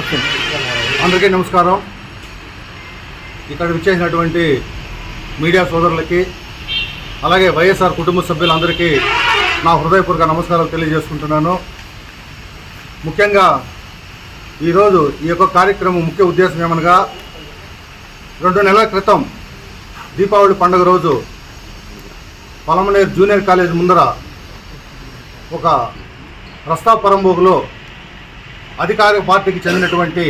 Okay. అందరికీ నమస్కారం. ఇక్కడ విచ్చేసినటువంటి మీడియా సోదరులకి అలాగే వైఎస్ఆర్ కుటుంబ సభ్యులందరికీ నా హృదయపూర్వక నమస్కారాలు తెలియజేసుకుంటున్నాను. ముఖ్యంగా ఈరోజు ఈ యొక్క కార్యక్రమం ముఖ్య ఉద్దేశం ఏమనగా రెండు నెలల క్రితం దీపావళి పండుగ రోజు పలమనేరు జూనియర్ కాలేజ్ ముందర ఒక రస్తా పరంబోగులో అధికారిక పార్టీకి చెందినటువంటి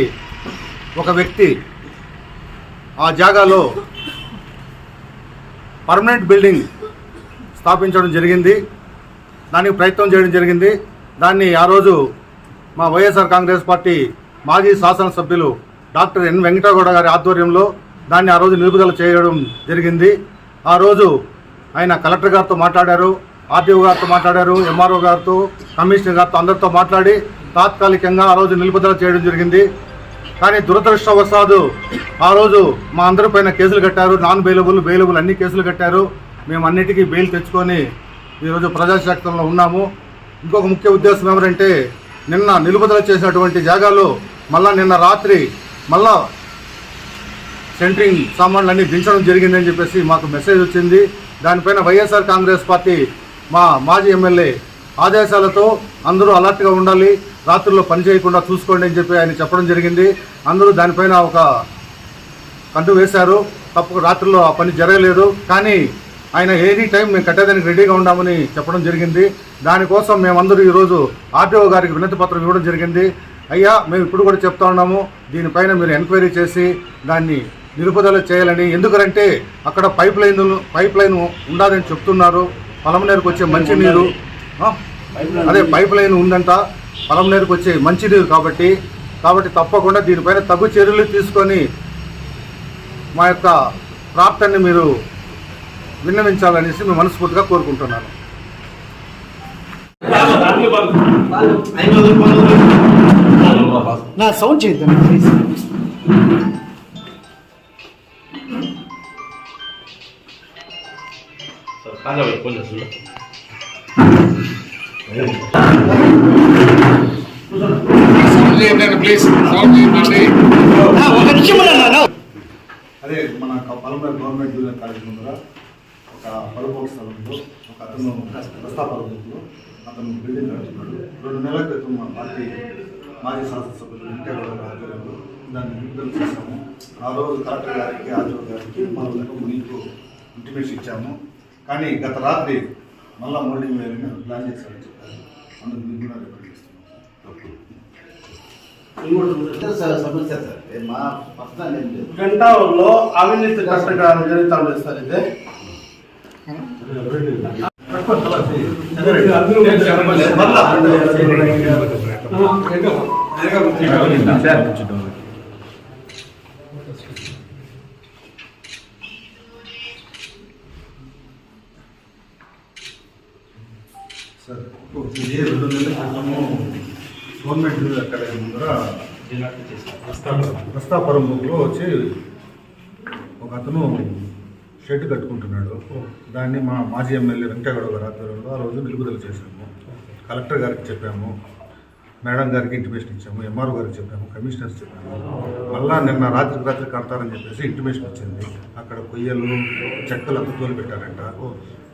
ఒక వ్యక్తి ఆ జాగాలో పర్మనెంట్ బిల్డింగ్ స్థాపించడం జరిగింది. దానికి ప్రయత్నం చేయడం జరిగింది. దాన్ని ఆ రోజు మా వైఎస్ఆర్ కాంగ్రెస్ పార్టీ మాజీ శాసనసభ్యులు డాక్టర్ ఎన్ వెంకటగౌడ గారి ఆధ్వర్యంలో దాన్ని ఆ రోజు నిలుపుదల చేయడం జరిగింది. ఆ రోజు ఆయన కలెక్టర్ గారితో మాట్లాడారు ఆర్టీఓ గారితో మాట్లాడారు ఎంఆర్ఓ గారితో కమిషనర్ గారితో అందరితో మాట్లాడి తాత్కాలికంగా ఆ రోజు నిలుపుదల చేయడం జరిగింది. కానీ దురదృష్టవశాదు ఆ రోజు మా అందరిపైన కేసులు కట్టారు. నాన్ బెయిలబుల్ బెయిలబుల్ అన్ని కేసులు కట్టారు. మేము అన్నిటికీ బెయిల్ తెచ్చుకొని ఈరోజు ప్రజాశక్తంలో ఉన్నాము. ఇంకొక ముఖ్య ఉద్దేశం ఏమిటంటే నిన్న నిలుపుదల చేసినటువంటి జాగాలు మళ్ళా నిన్న రాత్రి మళ్ళా సెంట్రింగ్ సామాన్లన్నీ దించడం జరిగిందని చెప్పేసి మాకు మెసేజ్ వచ్చింది. దానిపైన వైఎస్ఆర్ కాంగ్రెస్ పార్టీ మా మాజీ ఎమ్మెల్యే ఆదేశాలతో అందరూ అలర్ట్గా ఉండాలి. రాత్రుల్లో పని చేయకుండా చూసుకోండి అని చెప్పి ఆయన చెప్పడం జరిగింది. అందరూ దానిపైన ఒక కంటు వేశారు. తప్పక రాత్రుల్లో ఆ పని జరగలేదు. కానీ ఆయన ఎనీ టైం మేము కట్టేదానికి రెడీగా ఉన్నామని చెప్పడం జరిగింది. దానికోసం మేమందరూ ఈరోజు ఆర్టీఓ గారికి వినతి పత్రం ఇవ్వడం జరిగింది. అయ్యా మేము ఇప్పుడు కూడా చెప్తా ఉన్నాము. దీనిపైన మీరు ఎంక్వైరీ చేసి దాన్ని నిలుపుదల చేయాలని. ఎందుకంటే అక్కడ పైప్ లైన్ పైప్ లైన్ ఉండాలని చెప్తున్నారు. పొలంనేరుకు వచ్చే మంచినీరు ఆ, అదే పైప్ లైన్ ఉందంట. పొలంనేరుకు వచ్చే మంచినీరు కాబట్టి కాబట్టి తప్పకుండా దీనిపైన తగు చర్యలు తీసుకొని మా యొక్క ప్రాప్తాన్ని మీరు విన్నవించాలనేసి మేము మనస్ఫూర్తిగా కోరుకుంటున్నాను. నా సౌండ్ చేయొద్దు ప్లీజ్ ప్లీజ్ అదే మన పలమనేరు గవర్నమెంట్ జూనియర్ కాలేజ్ ముందర ఒక పలుపోక స్థలంలో ఒక అతను రస్తా పలుపులో అతను బిల్డింగ్ కడుతున్నాడు రెండు నెలల క్రితం మా పార్టీ మాజీ శాసనసభ్యులు వెంకటగౌడ ఆధ్వర్యంలో దాన్ని విడుదల చేశాము. ఆ రోజు కలెక్టర్ గారికి ఆర్టీఓ గారికి మనకు మీకు ఇంటిమేషన్ ఇచ్చాము. కానీ గత రాత్రి మళ్ళా మోల్డింగ్ వేయాలని ప్లాన్ చేశారని చెప్పారు. అందుకు కూడా రిపోర్ట్ చేస్తున్నాం. సమస్య సార్ మా అవినీతి కష్టకాలం జరుగుతా ఉంది సార్ ఇది? సార్ ఇది రెండు నెలల గవర్నమెంట్ అక్కడ ముందర రస్తాపురం బుక్లో వచ్చి ఒక అతను షెడ్ కట్టుకుంటున్నాడు. దాన్ని మా మాజీ ఎమ్మెల్యే వెంకటగౌడ గారి ఆధ్వర్యంలో ఆ రోజు నిలుపుదల చేశాము. కలెక్టర్ గారికి చెప్పాము. మేడం గారికి ఇంటిమేషన్ ఇచ్చాము. ఎంఆర్ఓ గారికి చెప్పాము. కమిషనర్స్ చెప్పాము. మళ్ళా నిన్న రాత్రి రాత్రి కడతారని చెప్పేసి ఇంటిమేషన్ వచ్చింది అక్కడ కొయ్యలు చెక్కలు అంతా తోలు పెట్టారంట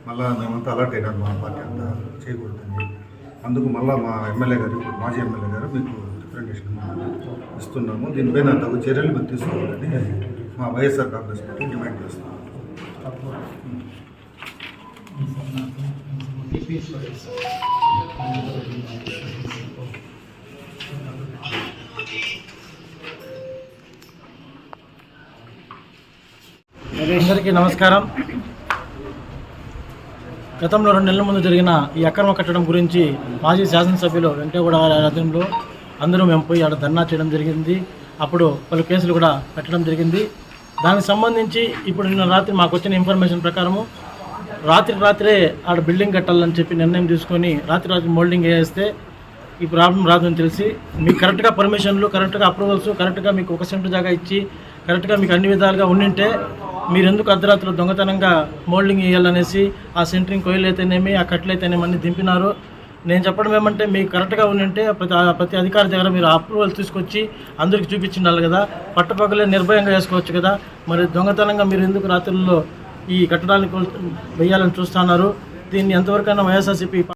మళ్ళా మేమంతా అలర్ట్ అయినాం మా పార్టీ అంతా. చేయకూడదని అందుకు మళ్ళా మా ఎమ్మెల్యే గారు ఇప్పుడు మాజీ ఎమ్మెల్యే గారు మీకు రిప్రజెంటేషన్ ఇస్తున్నాము. దీనిపైన తగు చర్యలు మీరు తీసుకోవాలని మా వైఎస్ఆర్ కాంగ్రెస్ పార్టీ డిమాండ్ చేస్తున్నాము అందరికీ నమస్కారం. గతంలో రెండు నెలల ముందు జరిగిన ఈ అక్రమ కట్టడం గురించి మాజీ శాసనసభ్యులు వెంకటగౌడ గారి ఆధ్వర్యంలో అందరూ మేము పోయి ఆడ ధర్నా చేయడం జరిగింది. అప్పుడు పలు కేసులు కూడా పెట్టడం జరిగింది. దానికి సంబంధించి ఇప్పుడు నిన్న రాత్రి మాకు వచ్చిన ఇన్ఫర్మేషన్ ప్రకారము రాత్రి రాత్రే ఆడ బిల్డింగ్ కట్టాలని చెప్పి నిర్ణయం తీసుకొని రాత్రి రాత్రి మోల్డింగ్ వేస్తే ఈ ప్రాబ్లం రాదని తెలిసి మీకు కరెక్ట్గా పర్మిషన్లు కరెక్ట్గా అప్రూవల్స్ కరెక్ట్గా మీకు ఒక సెంటు జాగా ఇచ్చి కరెక్ట్గా మీకు అన్ని విధాలుగా ఉండింటే మీరెందుకు అర్ధరాత్రులు దొంగతనంగా మోల్డింగ్ వేయాలనేసి ఆ సెంటరింగ్ కొయ్యలు అయితేనేమి ఆ కట్లు అయితేనేమి దింపినారు. నేను చెప్పడం ఏమంటే మీకు కరెక్ట్గా ఉండింటే ప్రతి ప్రతి అధికారి దగ్గర మీరు అప్రూవల్ తీసుకొచ్చి అందరికి చూపించిండాలి కదా. పట్టపక్కలే నిర్భయంగా వేసుకోవచ్చు కదా. మరి దొంగతనంగా మీరు ఎందుకు రాత్రుల్లో ఈ కట్టడాన్ని వేయాలని చూస్తున్నారు? దీన్ని ఎంతవరకైనా వైఎస్ఆర్సీపీ